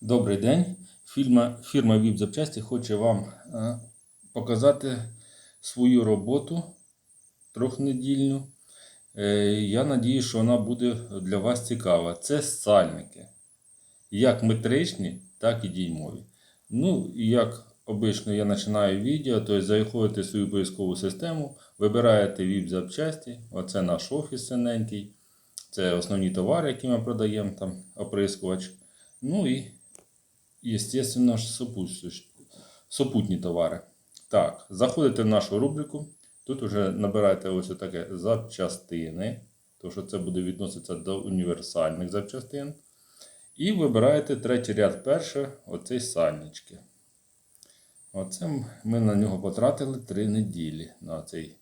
Добрий день. Фірма, фірма VIP запчасті хоче вам е, показати свою роботу трьохнедільну. Е, я надію, що вона буде для вас цікава. Це сальники. Як метричні, так і діймові. Ну, як обично я починаю відео, то заходите в свою поискову систему, вибираєте VIP запчасті. Оце наш офіс синенький. Це основні товари, які ми продаємо, там оприскувач. Ну і естественно, ж сопутствующі- супутні товари. Так, заходите в нашу рубрику. Тут вже набираєте ось таке запчастини, тому що це буде відноситися до універсальних запчастин. І вибираєте третій ряд перше, оцей сальнички. Оце ми на нього потратили 3 неділі. На цей.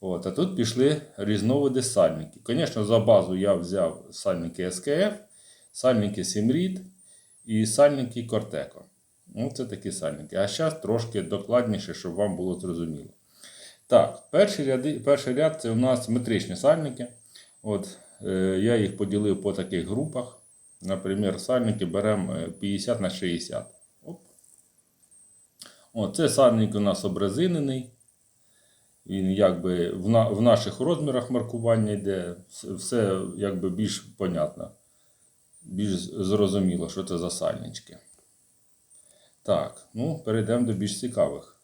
От, а тут пішли різновиди сальників. Звісно, за базу я взяв сальники СКФ, сальники Сімрід і сальники Кортеко. Ну, це такі сальники. А зараз трошки докладніше, щоб вам було зрозуміло. Так, перший, ряди, перший ряд це у нас метричні сальники. От, е, я їх поділив по таких групах. Наприклад, сальники беремо е, 50 на 60. Оп. О, це сальник у нас обрезинений. Він якби в, на, в наших розмірах маркування йде. Все якби більш понятно. Більш зрозуміло, що це за сальнички. Так, ну, перейдемо до більш цікавих.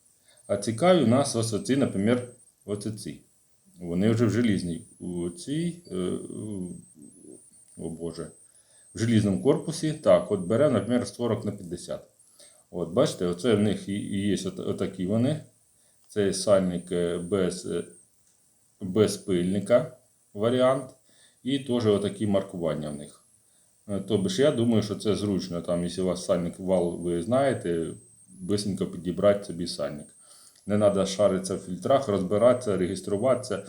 А цікаві у нас ось оці, наприклад, ось ці. Вони вже в желізній. У цій, е, о Боже, в желізному корпусі. Так, от беремо, наприклад, 40 на 50. От, бачите, оце в них і, є отакі вони. Цей сальник е, без, е, без пильника варіант. І теж отакі маркування в них. Е, Тобто ж я думаю, що це зручно. Там, якщо у вас сальник вал, ви знаєте, бисенько підібрати собі сальник. Не треба шаритися в фільтрах, розбиратися, реєструватися,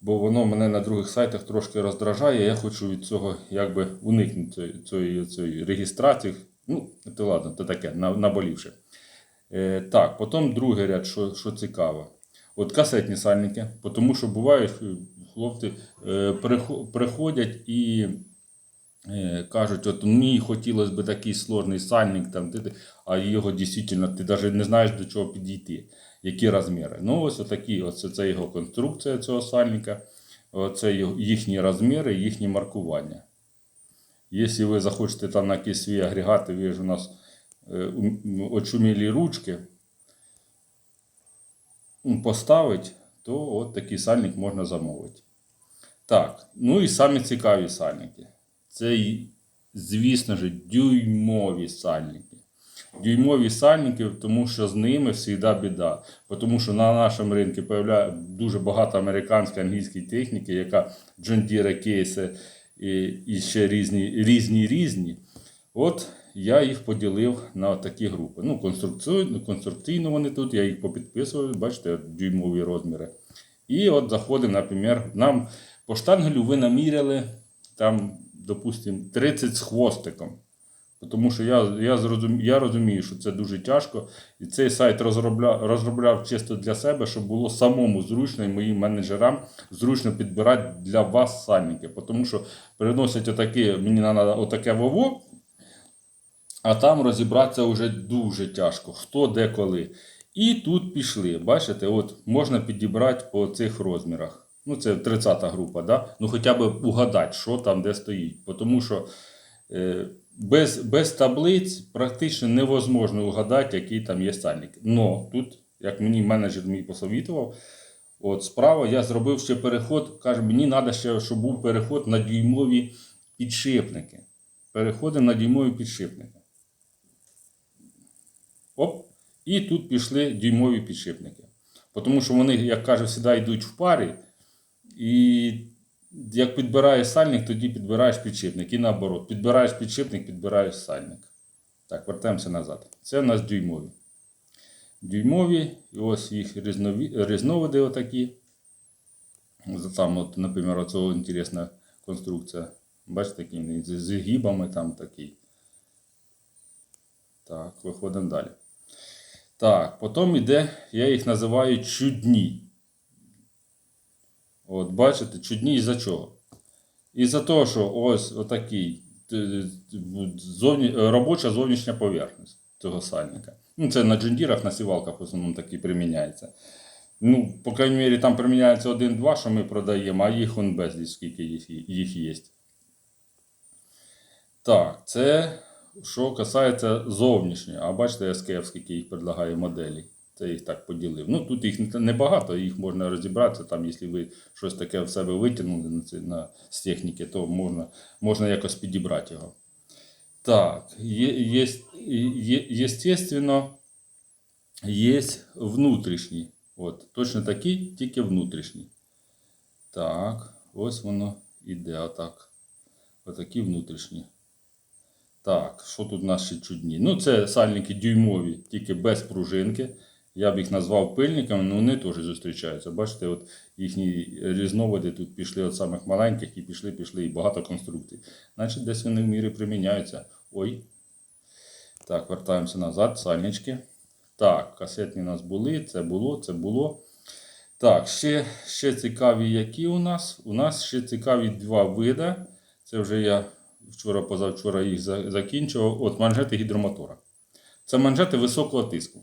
бо воно мене на других сайтах трошки роздражає. Я хочу від цього якби уникнути цієї, цієї, реєстрації. Ну, то ладно, то таке, на- наболівши. Е, так, потім другий ряд, що, що цікаво. От касетні сальники, тому що буває, що хлопці е, приходять і кажуть, от мені хотілося б такий сложний сальник, там, ти, ти», а його дійсно ти навіть не знаєш до чого підійти, які розміри. Ну, ось отакі, ось це його конструкція цього сальника, це їхні розміри, їхні маркування. Якщо ви захочете там на якісь свої агрегати, ви ж у нас е, очумілі ручки м, поставить, то от такий сальник можна замовити. Так, ну і самі цікаві сальники. Це, звісно ж, дюймові сальники. Дюймові сальники, тому що з ними завжди біда. Тому що на нашому ринку дуже багато американської англійської техніки, яка John Deere кейси і, і ще різні, різні різні. От я їх поділив на такі групи. Ну, конструкційно, конструкційно вони тут, я їх попідписував, бачите, дюймові розміри. І от заходимо, наприклад, нам по штангелю ви наміряли там, допустимо, 30 з хвостиком. Тому що я, я, зрозум, я розумію, що це дуже тяжко. І цей сайт розробляв, розробляв чисто для себе, щоб було самому зручно і моїм менеджерам зручно підбирати для вас сальники. Тому що приносять отакі, мені треба отаке вово, а там розібратися вже дуже тяжко. Хто де коли. І тут пішли. Бачите, от можна підібрати по цих розмірах. Ну, це 30-та група, да? ну хоча б угадати, що там де стоїть. Тому що е, без, без таблиць практично невозможно угадати, який там є сальник. Но тут, як мені менеджер мій посовітував, от справа я зробив ще переход. Каже, мені треба ще, щоб був переход на дюймові підшипники. Переходимо на дюймові підшипники. Оп. І тут пішли дюймові підшипники. Тому що вони, як кажуть, завжди йдуть в парі. І як підбираєш сальник, тоді підбираєш підшипник. І наоборот, підбираєш підшипник, підбираєш сальник. Так, вертаємося назад. Це у нас дюймові. Дюймові, і ось їх різнові, різновиди отакі. Там, от, наприклад, оцього інтересна конструкція. Бачите, з з гібами там такий. Так, виходимо далі. Так, потім йде, я їх називаю чудні. От, бачите, чудні із-за чого? Із-за того, що ось отакий е, зовні, е, робоча зовнішня поверхність цього сальника. Ну, це на джендірах, на сівалках в основному такі приміняється. Ну, по крайній мірі, там приміняється один-два, що ми продаємо, а їх он безліч, скільки їх, є. Так, це що касається зовнішньої. А бачите, СКФ, скільки їх предлагає моделей. Це їх так поділив. Ну, тут їх небагато, їх можна розібратися. Там, якщо ви щось таке в себе витягнули на, це, на, з техніки, то можна, можна якось підібрати його. Так, є, є, є, естественно, є внутрішні. От, точно такі, тільки внутрішні. Так, ось воно іде отак. Отакі внутрішні. Так, що тут наші чудні? Ну, це сальники дюймові, тільки без пружинки. Я б їх назвав пильниками, але вони теж зустрічаються. Бачите, от їхні різновиди тут пішли від самих маленьких і пішли, пішли, і багато конструкцій. Значить, десь вони в мірі приміняються. Ой. Так, вертаємося назад, сальнички. Так, касетні у нас були, це було, це було. Так, ще, ще цікаві, які у нас. У нас ще цікаві два види. Це вже я вчора, позавчора їх закінчував. От манжети гідромотора. Це манжети високого тиску.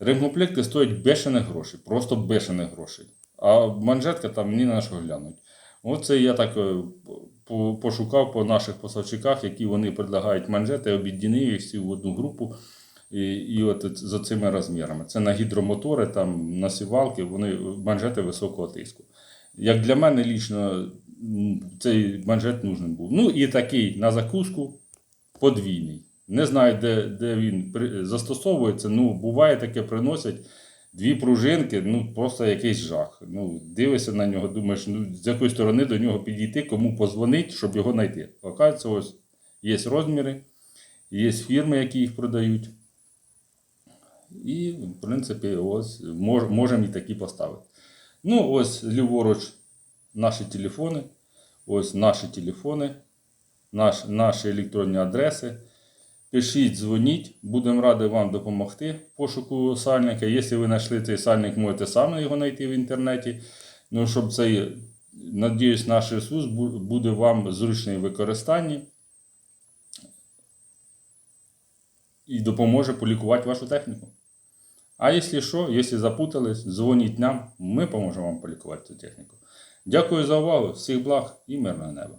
Ремкомплекти стоять бешених грошей, просто бешених грошей. А манжетка там ні на що глянуть. Оце я так е, пошукав по наших поставщиках, які вони предлагають манжети, об'єднав їх всі в одну групу. І, і от за цими розмірами. Це на гідромотори, там, на вони манжети високого тиску. Як для мене лічно цей манжет нужен був. Ну і такий на закуску подвійний. Не знаю, де, де він застосовується. Ну, буває таке, приносять дві пружинки, ну просто якийсь жах. Ну, дивишся на нього, думаєш, ну, з якої сторони до нього підійти, кому позвонити, щоб його знайти. Оказується, ось є розміри, є фірми, які їх продають. І, в принципі, ось мож, можемо і такі поставити. Ну, ось ліворуч наші телефони. Ось наші телефони, наш, наші електронні адреси. Пишіть, дзвоніть, будемо раді вам допомогти в пошуку сальника. Якщо ви знайшли цей сальник, можете самі його знайти в інтернеті. Ну, щоб цей, надіюсь, наш ресурс буде вам зручний в використанні і допоможе полікувати вашу техніку. А якщо що, якщо запутались, дзвоніть нам, ми поможемо вам полікувати цю техніку. Дякую за увагу, всіх благ і мирного неба.